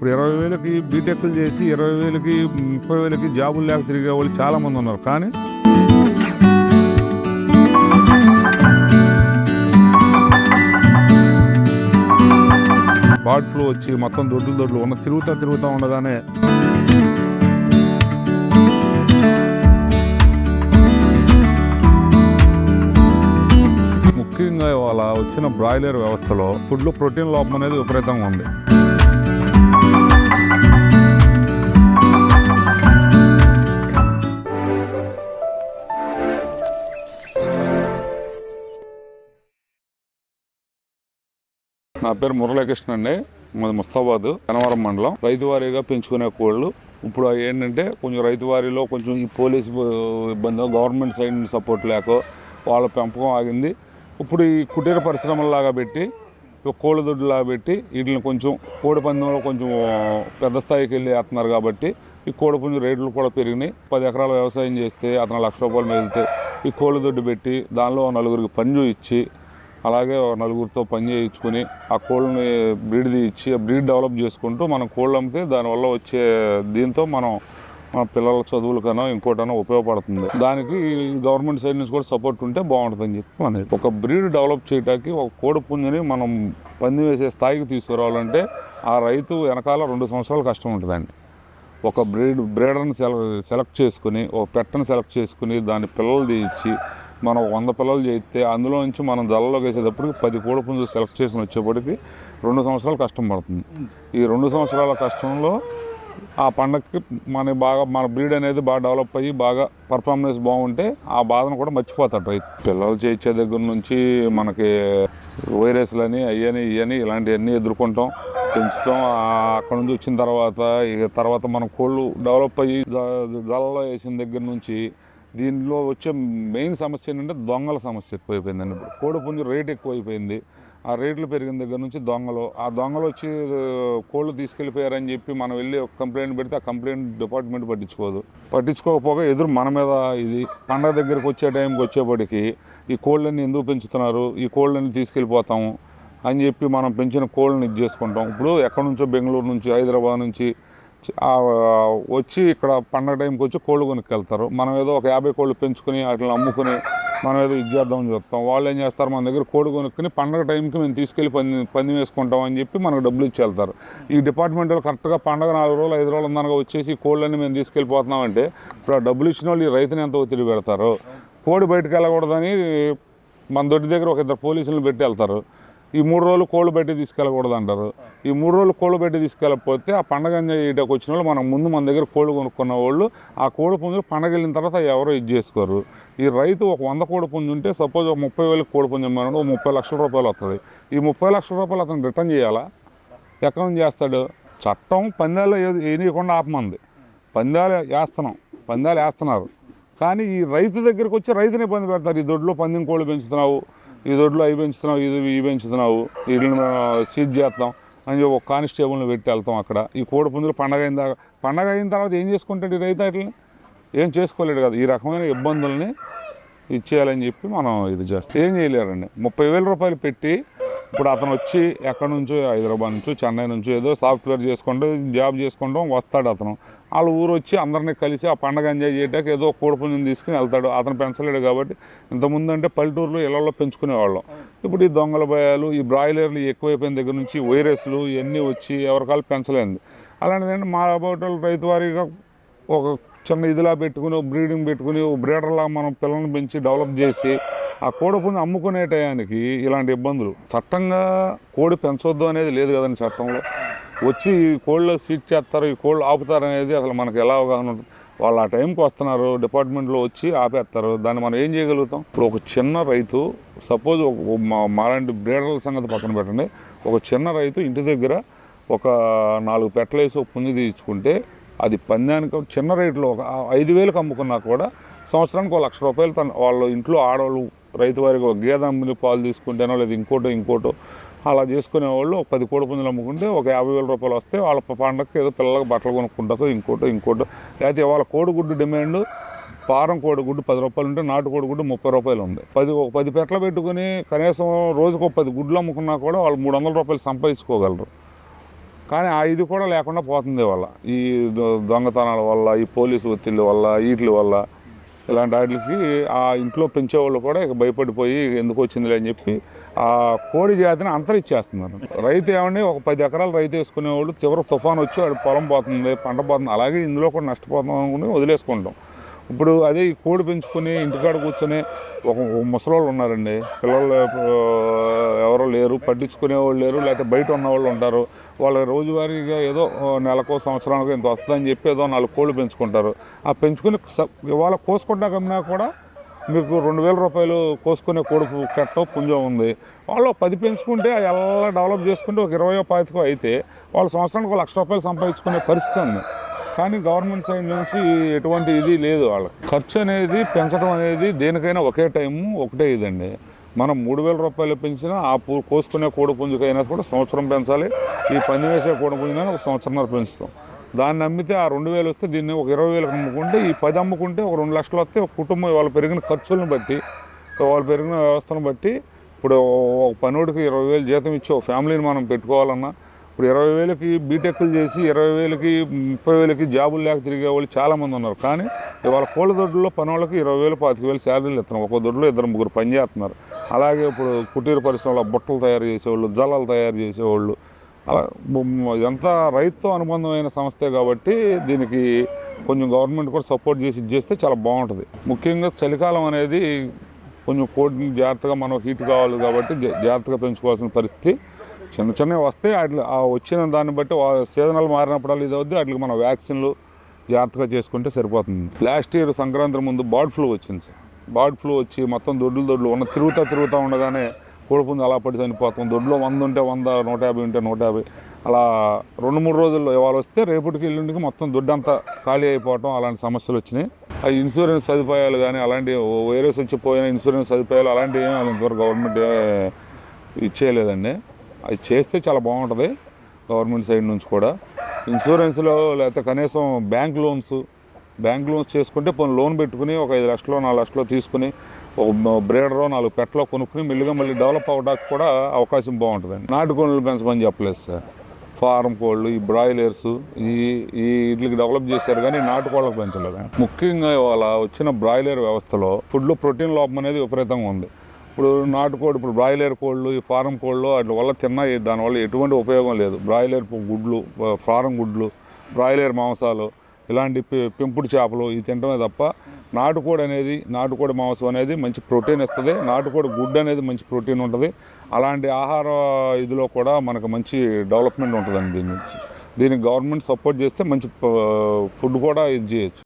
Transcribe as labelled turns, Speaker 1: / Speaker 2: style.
Speaker 1: ఇప్పుడు ఇరవై వేలకి బీటెక్లు చేసి ఇరవై వేలకి ముప్పై వేలకి జాబులు లేక తిరిగే వాళ్ళు చాలా మంది ఉన్నారు. కానీ బర్డ్ ఫ్లూ వచ్చి మొత్తం దొడ్లు దొడ్లు ఉన్న తిరుగుతా తిరుగుతూ ఉండగానే ముఖ్యంగా ఇవాళ వచ్చిన బ్రాయిలర్ వ్యవస్థలో ఫుడ్లో ప్రోటీన్ లోపం అనేది విపరీతంగా ఉంది. నా పేరు మురళీకృష్ణ అండి. మాది ముస్తాబాద్ కనవరం మండలం. రైతు వారీగా పెంచుకునే కోళ్ళు. ఇప్పుడు అవి ఏంటంటే కొంచెం రైతు వారీలో కొంచెం ఈ పోలీస్ ఇబ్బంది గవర్నమెంట్ సైడ్ సపోర్ట్ లేక వాళ్ళ పెంపకం ఆగింది. ఇప్పుడు ఈ కుటీర పరిశ్రమలాగా పెట్టి కోళ్ళ దొడ్డులాగా పెట్టి వీటిని కొంచెం కోడి పందెంలో కొంచెం పెద్ద స్థాయికి వెళ్ళి వేస్తున్నారు కాబట్టి ఈ కోడి పుంజు రేట్లు కూడా పెరిగినాయి. పది ఎకరాల వ్యవసాయం చేస్తే అతను లక్ష రూపాయలు మిగిలితే ఈ కోళ్ళ దొడ్డు పెట్టి దానిలో నలుగురికి పంజు ఇచ్చి అలాగే నలుగురితో పని చేయించుకొని ఆ కోళ్ళని బ్రీడ్ ఇచ్చి ఆ బ్రీడ్ డెవలప్ చేసుకుంటూ మనం కోళ్ళు అమ్మితే దానివల్ల వచ్చే దీంతో మనం మన పిల్లల చదువులకనో ఇంకోటనో ఉపయోగపడుతుంది. దానికి గవర్నమెంట్ సైడ్ నుంచి కూడా సపోర్ట్ ఉంటే బాగుంటుందని చెప్పి అనేది. ఒక బ్రీడ్ డెవలప్ చేయడానికి ఒక కోడి పుంజుని మనం పంది వేసే స్థాయికి తీసుకురావాలంటే ఆ రైతు వెనకాల రెండు సంవత్సరాలు కష్టం ఉంటుందండి. ఒక బ్రీడ్ బ్రీడర్ని సెల సెలెక్ట్ చేసుకుని ఒక పెట్టను సెలెక్ట్ చేసుకుని దాని పిల్లలు తీయించి మనం వంద పిల్లలు చేస్తే అందులో నుంచి మనం జల్లలో వేసేటప్పటికి పది కోడి పుంజు సెలెక్ట్ చేసి వచ్చేప్పటికి రెండు సంవత్సరాలు కష్టం పడుతుంది. ఈ రెండు సంవత్సరాల కష్టంలో ఆ పండగకి మన బాగా మన బ్రీడ్ అనేది బాగా డెవలప్ అయ్యి బాగా పర్ఫార్మెన్స్ బాగుంటే ఆ బాధను కూడా మర్చిపోతాడు రైతు. పిల్లలు చేయించే దగ్గర నుంచి మనకి వైరస్లని అయ్యని ఇవని ఇలాంటివన్నీ ఎదుర్కొంటాం పెంచుతాం. అక్కడ నుంచి వచ్చిన తర్వాత ఇక తర్వాత మన కోళ్ళు డెవలప్ అయ్యి జ- జలలో వేసిన దగ్గర నుంచి దీనిలో వచ్చే మెయిన్ సమస్య ఏంటంటే దొంగల సమస్య ఎక్కువైపోయిందండి ఇప్పుడు కోడి పుంజు రేట్ ఎక్కువైపోయింది. ఆ రేట్లు పెరిగిన దగ్గర నుంచి దొంగలు ఆ దొంగలు వచ్చి కోళ్ళు తీసుకెళ్ళిపోయారని చెప్పి మనం వెళ్ళి ఒక కంప్లైంట్ పెడితే ఆ కంప్లైంట్ డిపార్ట్మెంట్ పట్టించుకోదు. పట్టించుకోకపోగా ఎదురు మన మీద ఇది పండగ దగ్గరికి వచ్చే టైంకి వచ్చేప్పటికి ఈ కోళ్ళని ఎందుకు పెంచుతున్నారు? ఈ కోళ్ళని తీసుకెళ్ళిపోతాము అని చెప్పి మనం పెంచిన కోళ్ళని ఇది చేసుకుంటాం. ఇప్పుడు ఎక్కడి నుంచో బెంగళూరు నుంచి హైదరాబాద్ నుంచి వచ్చి ఇక్కడ పండగ టైంకి వచ్చి కోళ్ళు కొనుక్కెళ్తారు. మనం ఏదో ఒక యాభై కోళ్ళు పెంచుకుని వాటిని అమ్ముకుని మనం ఏదో ఇది చేద్దామని చూస్తాం. వాళ్ళు ఏం చేస్తారు? మన దగ్గర కోడి కొనుక్కుని పండగ టైంకి మేము తీసుకెళ్ళి పంది పంది వేసుకుంటాం అని చెప్పి మనకు డబ్బులు ఇచ్చి వెళ్తారు ఈ డిపార్ట్మెంట్లో కరెక్ట్గా పండగ నాలుగు రోజులు ఐదు రోజులు ఉందనగా వచ్చేసి కోళ్ళని మేము తీసుకెళ్ళిపోతున్నాం అంటే ఇప్పుడు ఆ డబ్బులు ఇచ్చిన వాళ్ళు ఈ రైతుని ఎంత ఒత్తిడి పెడతారు? కోడి బయటకు వెళ్ళకూడదని మన దొడ్డి దగ్గర ఒక ఇద్దరు పోలీసులను పెట్టి వెళ్తారు. ఈ మూడు రోజులు కోళ్ళు పెట్టి తీసుకెళ్ళకూడదు అంటారు ఈ మూడు రోజులు కోళ్ళు పెట్టి తీసుకెళ్ళకపోతే ఆ పండగ ఇటకు వచ్చిన వాళ్ళు మనం ముందు మన దగ్గర కోళ్ళు కొనుక్కున్న వాళ్ళు ఆ కోడి పుంజులు పండగ వెళ్ళిన తర్వాత ఎవరో ఇది చేసుకోరు. ఈ రైతు ఒక వంద కోడి పుంజు ఉంటే సపోజ్ ఒక ముప్పై వేలు కోడి పుంజు మనం ఒక ముప్పై లక్షల రూపాయలు వస్తుంది ఈ ముప్పై లక్షల రూపాయలు అతను రిటర్న్ చేయాలా? ఎక్కడ నుంచి చేస్తాడు? చట్టం పందాలు వేయకుండా ఆపమంది. పందాలు వేస్తున్నాం. పందాలు వేస్తున్నారు. కానీ ఈ రైతు దగ్గరికి వచ్చి రైతుని ఇబ్బంది పెడతారు. ఈ దొడ్లో పందిం కోళ్ళు పెంచుతున్నావు. ఈ దొడ్లో అవి పెంచుతున్నావు ఇది ఇవి పెంచుతున్నావు వీటిని సీజ్ చేస్తాం అని చెప్పి ఒక కానిస్టేబుల్ని పెట్టి వెళ్తాం అక్కడ. ఈ కోడి పుంజులు పండగ అయిన దాకా పండగ అయిన తర్వాత ఏం చేసుకుంటాడు ఈ రైతు వాటిని? ఏం చేసుకోలేడు కదా. ఈ రకమైన ఇబ్బందుల్ని ఇచ్చేయాలని చెప్పి మనం ఇది చేస్తాం. ఏం చేయలేరండి. ముప్పై వేల రూపాయలు పెట్టి ఇప్పుడు అతను వచ్చి ఎక్కడి నుంచో హైదరాబాద్ నుంచో చెన్నై నుంచో ఏదో సాఫ్ట్వేర్ చేసుకుంటూ జాబ్ చేసుకుంటాం వస్తాడు అతను. వాళ్ళ ఊరు వచ్చి అందరినీ కలిసి ఆ పండగ ఎంజాయ్ చేయడానికి ఏదో కోడిపుంజం తీసుకుని వెళ్తాడు. అతను పెంచలేడు కాబట్టి ఇంతకుముందు అంటే పల్లెటూరులో ఇళ్ళలో పెంచుకునేవాళ్ళం. ఇప్పుడు ఈ దొంగల భయాలు ఈ బ్రాయిలర్లు ఎక్కువైపోయిన దగ్గర నుంచి వైరస్లు ఇవన్నీ వచ్చి ఎవరికాలు పెంచలేదు అలాంటిదంటే మా అబౌట్ రైతు వారిగా ఒక చిన్న ఇదిలా పెట్టుకుని ఒక బ్రీడింగ్ పెట్టుకుని ఒక బ్రీడర్లా మనం పిల్లల్ని పెంచి డెవలప్ చేసి ఆ కోడి పుంజు అమ్ముకునే టయానికి ఇలాంటి ఇబ్బందులు. చట్టంగా కోడి పెంచొద్దు అనేది లేదు కదండి చట్టంలో. వచ్చి ఈ కోళ్ళు సీట్ చేస్తారు ఈ కోళ్ళు ఆపుతారు అనేది అసలు మనకు ఎలా అవగాహన ఉంటుంది వాళ్ళు ఆ టైంకి వస్తున్నారు డిపార్ట్మెంట్లో వచ్చి ఆపేస్తారు. దాన్ని మనం ఏం చేయగలుగుతాం? ఇప్పుడు ఒక చిన్న రైతు సపోజ్ ఒక మా- మాలాంటి బ్రీడర్ల సంగతి పక్కన పెట్టండి. ఒక చిన్న రైతు ఇంటి దగ్గర ఒక నాలుగు పెట్టలేసి ఒక పుంజు తీసుకుంటే అది పందానికి చిన్న రేట్లో ఒక ఐదు వేలకు అమ్ముకున్నా కూడా సంవత్సరానికి ఒక లక్ష రూపాయలు తన వాళ్ళ ఇంట్లో ఆడవాళ్ళు రైతు వారికి ఒక గేదె అమ్మిని పాలు తీసుకుంటేనో లేదా ఇంకోటో ఇంకోటో అలా చేసుకునే వాళ్ళు ఒక పది కోడి పుంజులు అమ్ముకుంటే ఒక యాభై వేల రూపాయలు వస్తే వాళ్ళ పండగకి ఏదో పిల్లలకు బట్టలు కొనుక్కుంటారో ఇంకోటో ఇంకోటో. లేకపోతే వాళ్ళ కోడిగుడ్డు డిమాండ్ పారం కోడిగుడ్డు పది రూపాయలు ఉంటే నాటు కోడిగుడ్డు ముప్పై రూపాయలు ఉంది. పది ఒక పది పెట్టలు పెట్టుకుని కనీసం రోజుకు ఒక పది గుడ్లు అమ్ముకున్నా కూడా వాళ్ళు మూడు వందల రూపాయలు సంపాదించుకోగలరు. కానీ ఆ ఇది కూడా లేకుండా పోతుంది వాళ్ళ ఈ దొ- దొంగతనాల వల్ల ఈ పోలీసు ఒత్తిళ్ళ వల్ల వీటి వల్ల ఇలాంటి వాటికి ఆ ఇంట్లో పెంచేవాళ్ళు కూడా ఇక భయపడిపోయి ఎందుకు వచ్చిందిలే అని చెప్పి ఆ కోడి జాతిని అంతరిచ్చేస్తున్నారు రైతు ఏమండి ఒక పది ఎకరాలు రైతు వేసుకునేవాళ్ళు తీవ్ర తుఫాన్ వచ్చి వాడు పొలం పోతుంది పంట పోతుంది అలాగే ఇందులో కూడా నష్టపోతాం అనుకుని వదిలేసుకుంటాం. ఇప్పుడు అదే ఈ కోడి పెంచుకొని ఇంటికాడ కూర్చొని ఒక ముసలోళ్ళు ఉన్నారండి. పిల్లలు ఎవరో లేరు పట్టించుకునే వాళ్ళు లేరు లేకపోతే బయట ఉన్న వాళ్ళు ఉంటారు. వాళ్ళ రోజువారీగా ఏదో నెలకో సంవత్సరానికో ఇంత వస్తుందని చెప్పి ఏదో నాలుగు కోళ్ళు పెంచుకుంటారు. ఆ పెంచుకుని ఇవాళ కోసుకుంటా కమ్మినా కూడా మీకు రెండు వేల రూపాయలు కోసుకునే కోడి కట్ట పుంజం ఉంది. వాళ్ళు పది పెంచుకుంటే అది ఎలా డెవలప్ చేసుకుంటే ఒక ఇరవయో పాతికో అయితే వాళ్ళు సంవత్సరానికి ఒక లక్ష రూపాయలు సంపాదించుకునే పరిస్థితి ఉంది. కానీ గవర్నమెంట్ సైడ్ నుంచి ఎటువంటి ఇది లేదు వాళ్ళకి ఖర్చు అనేది పెంచడం అనేది దేనికైనా ఒకే టైము ఒకటే ఇదండి. మనం మూడు వేల రూపాయలు పెంచినా ఆ పూ కోసుకునే కోడి పుంజుకైనా కూడా సంవత్సరం పెంచాలి. ఈ పని వేసే కోడి పుంజునైనా ఒక సంవత్సరంన్నర పెంచుతాం. దాన్ని అమ్మితే ఆ రెండు వేలు వస్తే దీన్ని ఒక ఇరవై వేలకు అమ్ముకుంటే ఈ పది అమ్ముకుంటే ఒక రెండు లక్షలు వస్తే ఒక కుటుంబం వాళ్ళు పెరిగిన ఖర్చులను బట్టి వాళ్ళు పెరిగిన వ్యవస్థను బట్టి ఇప్పుడు ఒక పనుడికి ఇరవై వేలు జీతం ఇచ్చి ఒక ఫ్యామిలీని మనం పెట్టుకోవాలన్నా ఇప్పుడు ఇరవై వేలకి బీటెక్లు చేసి ఇరవై వేలకి ముప్పై వేలకి జాబులు లేక తిరిగే వాళ్ళు చాలామంది ఉన్నారు. కానీ ఇవాళ కోళ్ళ దొడ్లో పని వాళ్ళకి ఇరవై వేలు పాతిక వేలు శాలరీలు ఇస్తున్నారు. ఒక్కో దొడ్లో ఇద్దరు ముగ్గురు పని చేస్తున్నారు. అలాగే ఇప్పుడు కుటీర పరిశ్రమలో బుట్టలు తయారు చేసేవాళ్ళు జలాలు తయారు చేసేవాళ్ళు. అలా ఎంత ఇదంతా రైతుతో అనుబంధమైన సంస్థే కాబట్టి దీనికి కొంచెం గవర్నమెంట్ కూడా సపోర్ట్ చేసి ఇది చేస్తే చాలా బాగుంటుంది. ముఖ్యంగా చలికాలం అనేది కొంచెం కోడిని జాగ్రత్తగా మనం హీట్ కావాలి కాబట్టి జా- జాగ్రత్తగా పెంచుకోవాల్సిన పరిస్థితి. చిన్న చిన్నవి వస్తే వాటి ఆ వచ్చిన దాన్ని బట్టి సీజనల్ మారినప్పుడు ఇది అవుద్ది. వాటికి మనం వ్యాక్సిన్లు జాగ్రత్తగా చేసుకుంటే సరిపోతుంది. లాస్ట్ ఇయర్ సంక్రాంతి ముందు బర్డ్ ఫ్లూ వచ్చింది సార్. బర్డ్ ఫ్లూ వచ్చి మొత్తం దొడ్లు దొడ్లు ఉన్న తిరుగుతా తిరుగుతూ ఉండగానే కోడిపుంజు అలా పడి చనిపోతాం. దొడ్లో వంద ఉంటే వంద నూట యాభై ఉంటే నూట యాభై. అలా రెండు మూడు రోజుల్లో ఇవాళ వస్తే రేపటికి ఎల్లుండికి మొత్తం దొడ్డంతా ఖాళీ అయిపోవటం అలాంటి సమస్యలు వచ్చినాయి. ఆ ఇన్సూరెన్స్ సదుపాయాలు కానీ అలాంటి వైరస్ వచ్చిపోయిన ఇన్సూరెన్స్ సదుపాయాలు అలాంటివి ఏమీ ఇంతవరకు గవర్నమెంట్ ఇచ్చేయలేదండి. అది చేస్తే చాలా బాగుంటుంది గవర్నమెంట్ సైడ్ నుంచి కూడా. ఇన్సూరెన్స్లో లేకపోతే కనీసం బ్యాంక్ లోన్స్ బ్యాంక్ లోన్స్ చేసుకుంటే కొన్ని లోన్ పెట్టుకుని ఒక ఐదు లక్షలు నాలుగు లక్షలు తీసుకుని ఒక బ్రేడరో నాలుగు పెట్టలో కొనుక్కుని మెల్లిగా మళ్ళీ డెవలప్ అవ్వడానికి కూడా అవకాశం బాగుంటుందండి నాటుకోళ్ళు పెంచమని చెప్పలేదు సార్. ఫారం కోళ్ళు ఈ బ్రాయిలర్స్ ఈ ఈ వీటికి డెవలప్ చేశారు కానీ నాటుకోళ్ళకు పెంచలేదు. ముఖ్యంగా ఇవాళ వచ్చిన బ్రాయిలర్ వ్యవస్థలో ఫుడ్లో ప్రోటీన్ లోపం అనేది విపరీతంగా ఉంది. ఇప్పుడు నాటుకోడి ఇప్పుడు బ్రాయిలర్ కోళ్ళు ఈ ఫారం కోళ్ళు వాటి వల్ల తిన్నా దానివల్ల ఎటువంటి ఉపయోగం లేదు. బ్రాయిలర్ గుడ్లు ఫారం గుడ్లు బ్రాయిలర్ మాంసాలు ఇలాంటి పెంపుడు చేపలు ఇవి తినడమే తప్ప నాటుకోడి అనేది నాటుకోడి మాంసం అనేది మంచి ప్రోటీన్ ఇస్తుంది. నాటుకోడి గుడ్డు అనేది మంచి ప్రోటీన్ ఉంటుంది. అలాంటి ఆహార ఇదిలో కూడా మనకు మంచి డెవలప్మెంట్ ఉంటుందండి దీని నుంచి. దీనికి గవర్నమెంట్ సపోర్ట్ చేస్తే మంచి ఫుడ్ కూడా ఇది చేయొచ్చు.